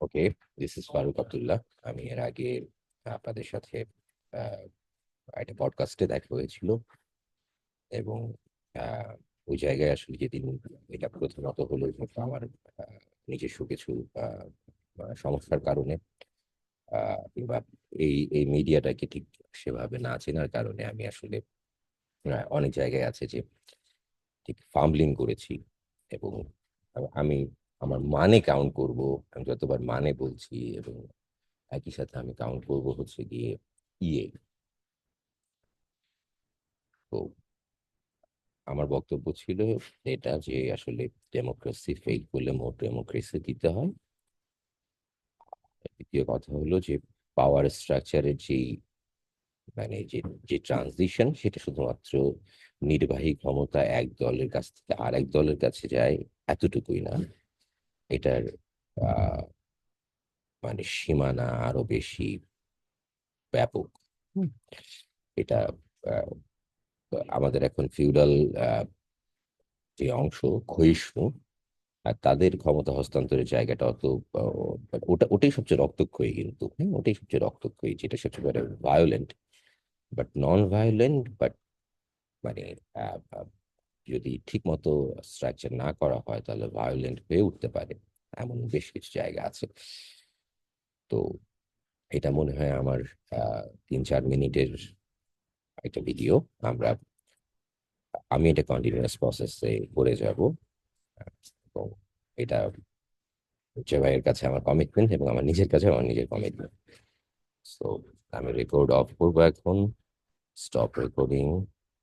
Okay this is Farooq Abdullah আমি এর আগে আপনাদের সাথে একটা পডকাস্টে দেখা হয়েছিল এবং ওই জায়গায় আসলে যেদিন এটা প্রথমত হলো আমার নিজস্ব কিছু সমস্যার কারণে কিংবা এই এই মিডিয়াটাকে ঠিক সেভাবে না চেনার কারণে আমি আসলে অনেক জায়গায় আছে যে ঠিক ফাম্বলিং করেছি এবং আমি আমার মানে কাউন্ট করব। আমি যতবার মানে বলছি এবং একই সাথে আমি কাউন্ট করব হচ্ছে গিয়ে ইয়ে তো আমার বক্তব্য ছিল এটা যে আসলে ডেমোক্রেসি ফেল করলে মোট ডেমোক্রেসি দিতে হয়। দ্বিতীয় কথা হলো যে পাওয়ার স্ট্রাকচারের যেই মানে যে যে ট্রানজিশন সেটা শুধুমাত্র নির্বাহী ক্ষমতা এক দলের কাছ থেকে আরেক দলের কাছে যায় এতটুকুই না। এটার মানে সীমানা আরও বেশি ব্যাপক। এটা আমাদের এখন ফিউডাল যে অংশ ক্ষয়িষ্ণু আর তাদের ক্ষমতা হস্তান্তরের জায়গাটা অত আহ, ওটা ওটাই সবচেয়ে রক্তক্ষয়ী কিন্তু হ্যাঁ ওটাই সবচেয়ে রক্তক্ষয়ী যেটা সবচেয়ে violent but non violent but মানে যদি ঠিক মতো স্ট্রাকচার না করা হয়, তাহলে ভায়োলেন্ট হয়ে উঠতে পারে। এমন বেশ কিছু জায়গা আছে। তো এটা মনে হয় আমার তিন চার মিনিটের একটা ভিডিও আমরা, আমি এটা কন্টিনিউয়াস প্রসেসে করে যাব। এবং এটা ভাইয়ের কাছে আমার কমিটমেন্ট এবং আমার নিজের কাছে আমার নিজের কমিটমেন্ট সো আমি রেকর্ড অফ করব এখন। Stop recording